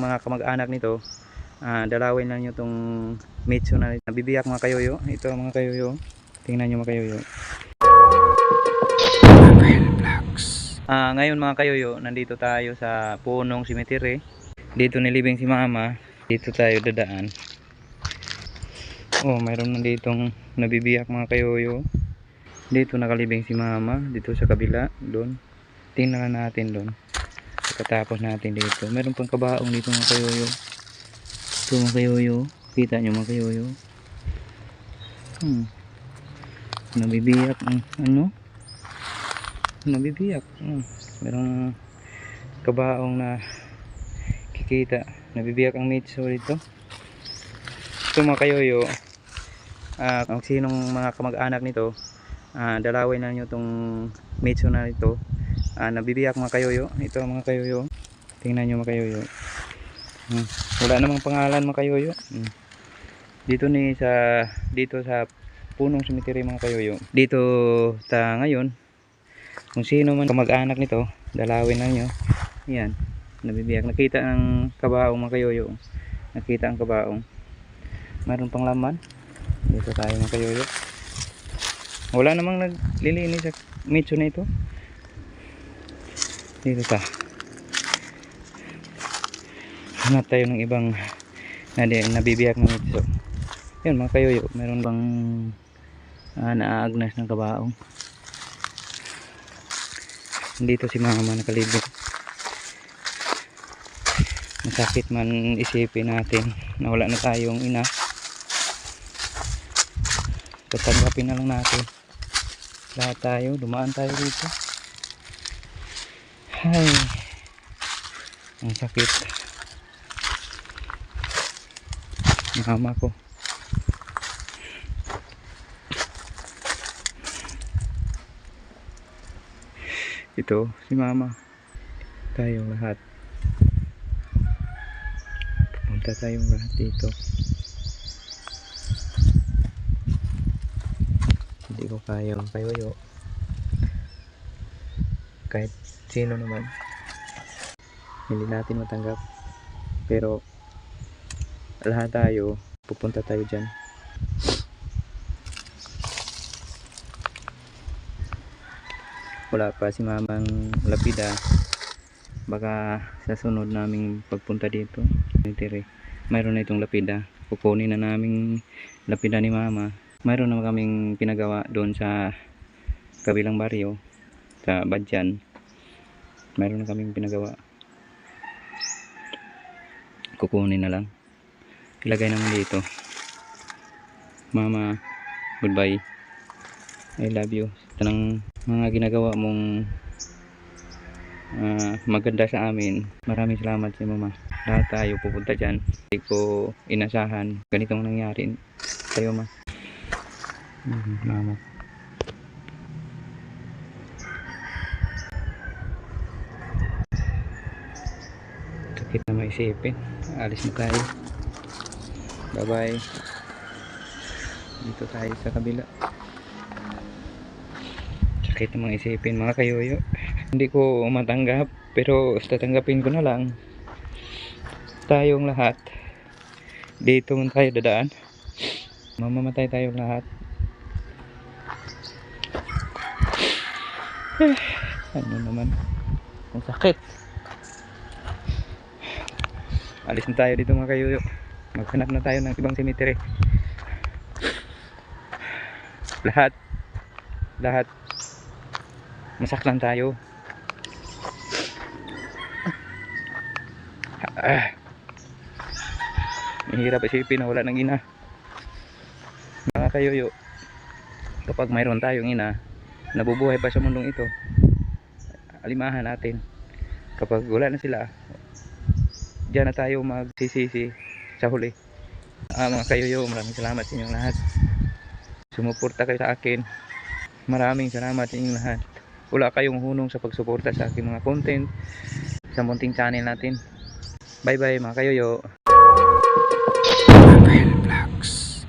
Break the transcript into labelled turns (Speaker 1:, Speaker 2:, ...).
Speaker 1: mga kamag-anak nito, ah, dalawin lang nyo itong mitso na nabibiyak mga kayoyo. Ito mga kayoyo. Tingnan nyo mga kayoyo. Ah, ngayon mga kayoyo, nandito tayo sa punong cemetery. Dito nilibing si mama. Dito tayo dadaan. Oh, mayroon na ditong nabibiyak mga kayoyo. Dito nakalibing si mama. Dito sa kabila. Doon. Tingnan na natin doon. Pagkatapos natin dito. Mayroon pang kabaong dito mga kayoyo. Ito mga kayoyo. Kita nyo mga kayoyo. Hmm. Nabibiyak ang ano? Nabibiyak. Hmm. Merong kabaong na kikita. Nabibiyak ang mitso dito. Ito mga kayoyo. Ah, kung sinong mga kamag-anak nito, ah, dalawin na nyo itong mitso na ito. Ah, nabibiyak mga kayoyo. Ito mga kayoyo. Tingnan nyo mga kayoyo. Hmm. Wala namang pangalan mga kayoyo. Hmm. Dito ni sa dito sa punong cemetery mga kayoyo. Dito ta ngayon kung sino man kamag-anak nito, dalawin na nyo. Yan. Nabibiyak. Nakita ang kabaong mga kayoyo. Nakita ang kabaong. Mayroon pang laman. Dito tayo mga kayoyo. Wala namang naglilinis sa mitso na ito. Dito ta. Hanap tayo ng ibang nabibiyak ng mitso. Yan mga kayoyo. Meron bang ah, naaagnas ng kabaong. Dito si mama nakalibig. Masakit man isipin natin na wala na tayong ina. Tatanggapin na lang natin. Lahat tayo, dumaan tayo dito. Ay. Ang sakit. Mama ko. Ito, si mama. Tayo lahat. Pupunta tayong lahat dito. Hindi ko kaya kayo Kahit sino naman. Hindi natin matanggap. Pero lahat tayo, pupunta tayo dyan. wala pa si mamang lapida baka sa sunod naming pagpunta dito mayroon na itong lapida kukunin na naming lapida ni mama mayroon na kaming pinagawa doon sa kabilang baryo sa Badyan mayroon na kaming pinagawa. Kukunin na lang. Ilagay naman dito. Mama goodbye. I love you. Ito ng mga ginagawa mong ah, maganda sa amin. Maraming salamat sa mama. Lahat tayo pupunta dyan. Hindi ko inasahan. Ganitong nangyari sa'yo ma. Mama sakit na maisipin alis na tayo. Bye bye dito tayo sa kabila. Sakit na mga isipin mga kayoyo hindi ko matanggap pero tatanggapin ko na lang. Tayong lahat. Dito man tayo dadaan. Mamamatay tayong lahat. Ano naman? Ang sakit alis na tayo dito mga kayoyo maghanap na tayo ng ibang cemetery. Lahat. Lahat. Masaktan tayo. Ah. mahirap isipin na wala ng ina. Mga kayoyo kapag mayroon tayong ina nabubuhay pa sa mundong ito. Alimahan natin. Kapag wala na sila diyan na tayo magsisisi sa huli. Ah, mga kayoyo maraming salamat sa inyong lahat. Sumuporta kayo sa akin. Maraming salamat sa inyong lahat. Wala kayong hunong sa pagsuporta sa aking mga content sa munting channel natin. Bye bye mga kayoyo